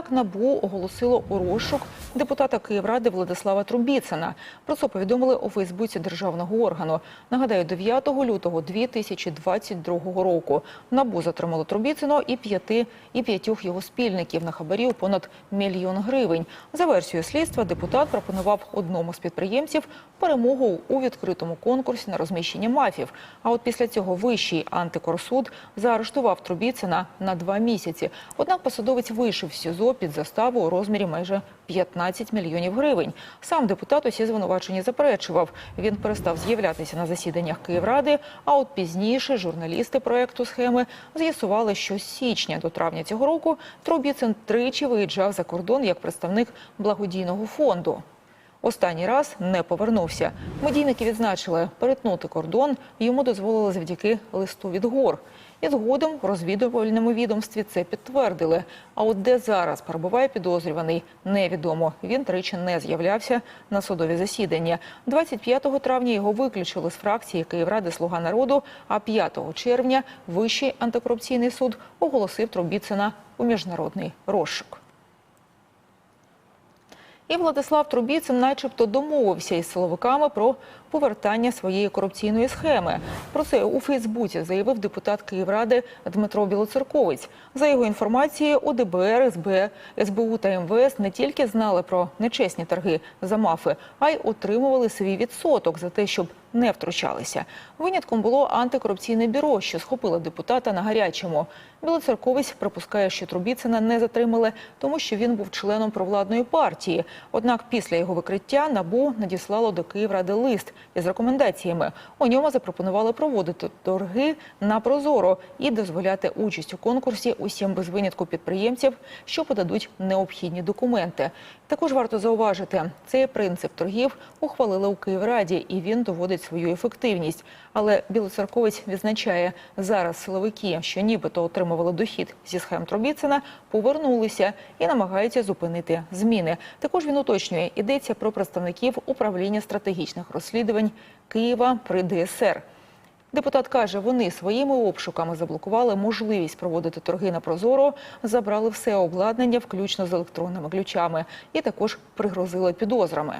Відтак НАБУ оголосило розшук депутата Київради Владислава Трубіцина. Про це повідомили у Фейсбуці державного органу. Нагадаю, 9 лютого 2022 року НАБУ затримало Трубіцино і п'яти і п'ятьох його спільників на хабарі у понад мільйон гривень. За версією слідства, депутат пропонував одному з підприємців перемогу у відкритому конкурсі на розміщення мафів. А от після цього вищий антикорсуд заарештував Трубіцина на два місяці. Однак посадовець вийшов з СІЗО під заставу у розмірі майже 15 мільйонів гривень. Сам депутат усі звинувачення заперечував. Він перестав з'являтися на засіданнях Київради. А от пізніше журналісти проекту схеми з'ясували, що з січня до травня цього року Трубіцин тричі виїжджав за кордон як представник благодійного фонду. Останній раз не повернувся. Медійники відзначили, перетнути кордон йому дозволили завдяки листу від гор. І згодом в розвідувальному відомстві це підтвердили. А от де зараз перебуває підозрюваний, невідомо. Він тричі не з'являвся на судові засідання. 25 травня його виключили з фракції Київради Слуга народу. А 5 червня Вищий антикорупційний суд оголосив Трубіцина у міжнародний розшук. І Владислав Трубіцин начебто домовився із силовиками про повертання своєї корупційної схеми. Про це у Фейсбуці заявив депутат Київради Дмитро Білоцерковець. За його інформацією, у ДБР, СБ, СБУ та МВС не тільки знали про нечесні торги за мафи, а й отримували свій відсоток за те, щоб не втручалися. Винятком було антикорупційне бюро, що схопило депутата на гарячому. Білоцерковець припускає, що Трубіцина не затримали, тому що він був членом провладної партії. Однак після його викриття НАБУ надіслало до Київради лист із рекомендаціями. У ньому запропонували проводити торги на прозоро і дозволяти участь у конкурсі усім без винятку підприємців, що подадуть необхідні документи. Також варто зауважити, цей принцип торгів ухвалили у Київраді, і він доводить свою ефективність. Але білоцерковець відзначає, зараз силовики, що нібито отримували дохід зі схем Трубіцина, повернулися і намагаються зупинити зміни. Також він уточнює, йдеться про представників управління стратегічних розслідувань Києва при ДСР. Депутат каже, вони своїми обшуками заблокували можливість проводити торги на прозоро, забрали все обладнання, включно з електронними ключами, і також пригрозили підозрами.